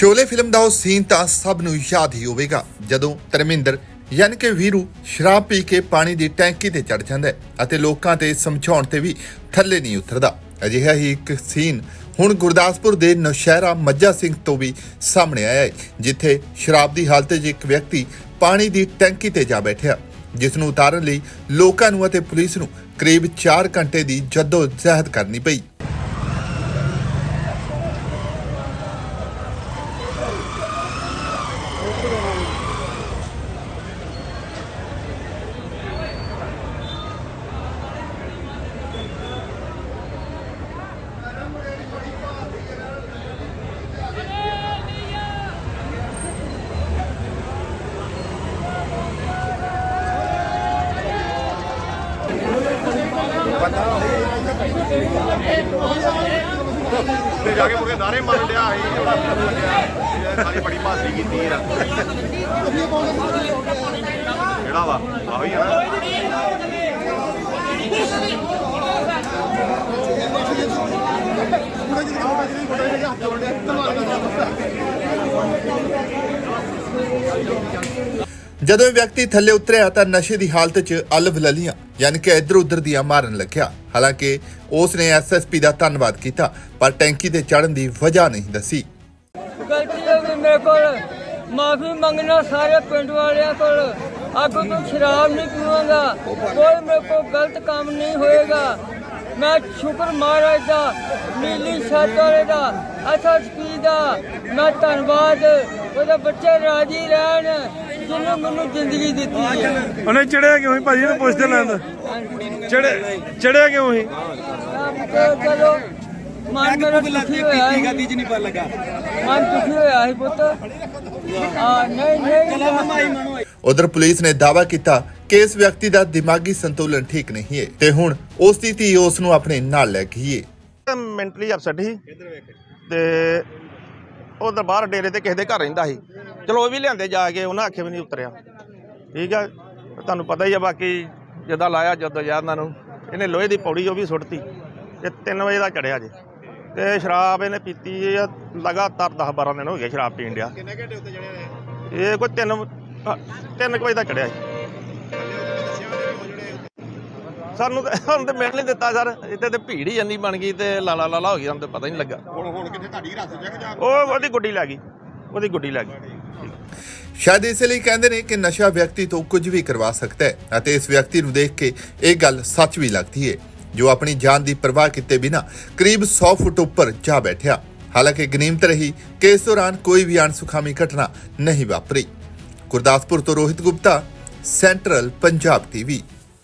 Sholay film ਦਾ ਉਹ scene ਤਾਂ ਸਭ ਨੂੰ ਯਾਦ ਹੀ ਹੋਵੇਗਾ, ਜਦੋਂ ਧਰਮਿੰਦਰ ਯਾਨੀ ਕਿ ਵੀਰੂ ਸ਼ਰਾਬ ਪੀ ਕੇ ਪਾਣੀ ਦੀ ਟੈਂਕੀ ਤੇ ਚੜ ਜਾਂਦਾ ਹੈ ਅਤੇ ਲੋਕਾਂ ਤੇ ਸਮਝਾਉਣ ਤੇ ਵੀ ਥੱਲੇ ਨਹੀਂ ਉਤਰਦਾ। ਅਜਿਹਾ ਹੀ ਇੱਕ ਸੀਨ ਹੁਣ ਗੁਰਦਾਸਪੁਰ ਦੇ ਨੌਸ਼ਹਿਰਾ ਮੱਜਾ ਸਿੰਘ ਤੋਂ ਵੀ ਸਾਹਮਣੇ ਆਇਆ ਹੈ, ਜਿੱਥੇ ਸ਼ਰਾਬ ਦੀ ਹਾਲਤ 'ਚ ਇੱਕ ਵਿਅਕਤੀ ਪਾਣੀ ਦੀ ਟੈਂਕੀ ਤੇ ਜਾ ਬੈਠਿਆ। ਜਿਸ ਨੂੰ ਉਤਾਰਨ ਲਈ ਲੋਕਾਂ ਨੂੰ ਅਤੇ ਪੁਲਿਸ ਨੂੰ ਕਰੀਬ 4 ਘੰਟੇ ਦੀ ਜੱਦੋ ਜਹਿਦ ਕਰਨੀ ਪਈ। ਤੇ ਜਾ ਕੇ ਮੁੜ ਕੇ ਨਾਰੇ ਮਾਰਨ ਡਿਆ ਸੀ ਬੜਾ ਪਤਾ ਸਾਰੀ ਬੜੀ ਭਾਸੀ ਕੀਤੀ ਆ ਕਿਹੜਾ ਵਾ? ਆਹੋ ਆ ਨਾ। ਜਦੋਂ ਇਹ ਵਿਅਕਤੀ ਥੱਲੇ ਉਤਰਿਆ ਤਾਂ ਨਸ਼ੇ ਦੀ ਹਾਲਤ 'ਚ ਅਲਵ ਲਲੀਆਂ, ਯਾਨੀ ਕਿ ਇੱਧਰ ਉੱਧਰ ਦੀਆਂ ਮਾਰਨ ਲੱਗਿਆ। ਹਾਲਾਂਕਿ ਉਸ ਨੇ ਐਸਐਸਪੀ ਦਾ ਧੰਨਵਾਦ ਕੀਤਾ, ਪਰ ਟੈਂਕੀ ਤੇ ਚੜ੍ਹਨ ਦੀ ਵਜ੍ਹਾ ਨਹੀਂ ਦੱਸੀ। ਗਲਤੀ ਹੋ ਗਈ ਮੇਰੇ ਕੋਲ। ਮਾਫੀ ਮੰਗਣਾ ਸਾਰੇ ਪਿੰਡ ਵਾਲਿਆਂ ਕੋਲ। ਅੱਗੋਂ ਤੋਂ ਸ਼ਰਾਬ ਨਹੀਂ ਪੀਵਾਂਗਾ। ਕੋਈ ਮੇਰੇ ਕੋਲ ਗਲਤ ਕੰਮ ਨਹੀਂ ਹੋਏਗਾ। ਮੈਂ ਸ਼ੁਕਰ ਮਹਾਰਾਜ ਦਾ, ਨੀਲੀ ਛੱਤ ਵਾਲੇ ਦਾ ਐਸਐਸਪੀ ਦਾ। ਮੈਂ ਧੰਨਵਾਦ। ਉਹਦੇ ਬੱਚੇ ਰਾਜੀ ਰਹਿਣ। ਜਿਹਨੇ ਮੈਨੂੰ ਜ਼ਿੰਦਗੀ ਦਿੱਤੀ ਹੈ। ਉਹਨੇ ਚੜਿਆ ਕਿਉਂ ਸੀ ਭਾਜੀ? ਇਹਨੂੰ ਪੁੱਛਦੇ ਲੈਂਦਾ ਚੜੇ ਚੜਿਆ ਕਿਉਂ ਸੀ? ਤੇ ਚਲੋ ਮਨ ਮੇਰਾ ਦੁਖੀ ਹੋਇਆ ਸੀ। ਗੱਡੀ 'ਚ ਨਹੀਂ ਪਤਾ ਲੱਗਾ। ਮਨ ਦੁਖੀ ਹੋਇਆ ਸੀ ਪੁੱਤ। ਆ ਨਹੀਂ ਨਹੀਂ। ਉਧਰ ਪੁਲਿਸ ਨੇ ਦਾਅਵਾ ਕੀਤਾ ਕਿ ਇਸ ਵਿਅਕਤੀ ਦਾ ਦਿਮਾਗੀ ਸੰਤੁਲਨ ਠੀਕ ਨਹੀਂ ਹੈ ਤੇ ਹੁਣ ਉਸ ਦੀ ਧੀ ਉਸ ਨੂੰ ਆਪਣੇ ਨਾਲ ਲੈ ਗਈ ਹੈ। ਮੈਂਟਲੀ ਅਪਸੈਟ ਸੀ। ਤੇ ਉਹ ਦਰਬਾਰ ਡੇਰੇ ਤੇ ਕਿਸੇ ਦੇ ਘਰ ਰਹਿੰਦਾ ਸੀ। ਚਲੋ ਉਹ ਵੀ ਲਿਆਂਦੇ ਜਾ ਕੇ ਉਹਨਾਂ ਆਖੇ ਵੀ ਨਹੀਂ ਉਤਰਿਆ। ਠੀਕ ਆ ਤੁਹਾਨੂੰ ਪਤਾ ਹੀ ਆ ਬਾਕੀ ਜਦਾਂ ਲਾਇਆ ਜਦੋਂ ਯਾਦਾਂ ਨੂੰ ਇਹਨੇ ਲੋਹੇ ਦੀ ਪੌੜੀ ਉਹ ਵੀ ਸੁੱਟਤੀ। ਇਹ 3 ਵਜੇ ਦਾ ਚੜਿਆ ਜੇ। ਤੇ ਸ਼ਰਾਬ ਇਹਨੇ ਪੀਤੀ ਆ ਲਗਾਤਾਰ 10 12 ਦਿਨ ਹੋ ਗਏ ਸ਼ਰਾਬ ਪੀਣ ਡਿਆ। ਕਿੰਨੇ ਘੰਟੇ ਉੱਤੇ ਚੜਿਆ ਇਹ? ਕੋਈ 3 3 ਵਜੇ ਦਾ ਚੜਿਆ ਸੀ ਸਾਨੂੰ ਤਾਂ ਸਾਨੂੰ ਤੇ ਮਿਲ ਨਹੀਂ ਦਿੱਤਾ ਸਰ। ਇੱਥੇ ਤੇ ਭੀੜ ਹੀ ਇੰਨੀ ਬਣ ਗਈ ਤੇ ਲਾਲਾ ਲਾਲਾ ਹੋ ਗਈ ਸਾਨੂੰ ਤੇ ਪਤਾ ਹੀ ਨਹੀਂ ਲੱਗਾ। ਹੁਣ ਹੁਣ ਕਿੱਥੇ ਤੁਹਾਡੀ ਰਸ ਜਾ ਉਹ ਉਹਦੀ ਗੁੱਡੀ ਲੱਗ ਉਹਦੀ ਗੁੱਡੀ ਲੱਗ ਸ਼ਾਇਦ ਇਸ ਲਈ ਕਹਿੰਦੇ ਨੇ ਕਿ ਨਸ਼ਾ ਵਿਅਕਤੀ ਤੋਂ ਕੁਝ ਵੀ ਕਰਵਾ ਸਕਦਾ ਹੈ ਅਤੇ ਇਸ ਵਿਅਕਤੀ ਨੂੰ ਦੇਖ ਕੇ ਇਹ ਗੱਲ ਸੱਚ ਵੀ ਲੱਗਦੀ ਹੈ। ਜੋ ਆਪਣੀ ਜਾਨ ਦੀ ਪਰਵਾਹ ਕੀਤੇ ਬਿਨਾ ਕਰੀਬ 100 ਫੁੱਟ ਉੱਪਰ ਜਾ ਬੈਠਿਆ। ਹਾਲਾਂਕਿ ਗਨੀਮਤ ਰਹੀ ਕਿ ਇਸ ਦੌਰਾਨ ਕੋਈ ਵੀ ਅਣਸੁਖਾਮੀ ਘਟਨਾ ਨਹੀਂ ਵਾਪਰੀ। ਗੁਰਦਾਸਪੁਰ ਤੋਂ ਰੋਹਿਤ ਗੁਪਤਾ, ਸੈਂਟਰਲ ਪੰਜਾਬ ਟੀਵੀ।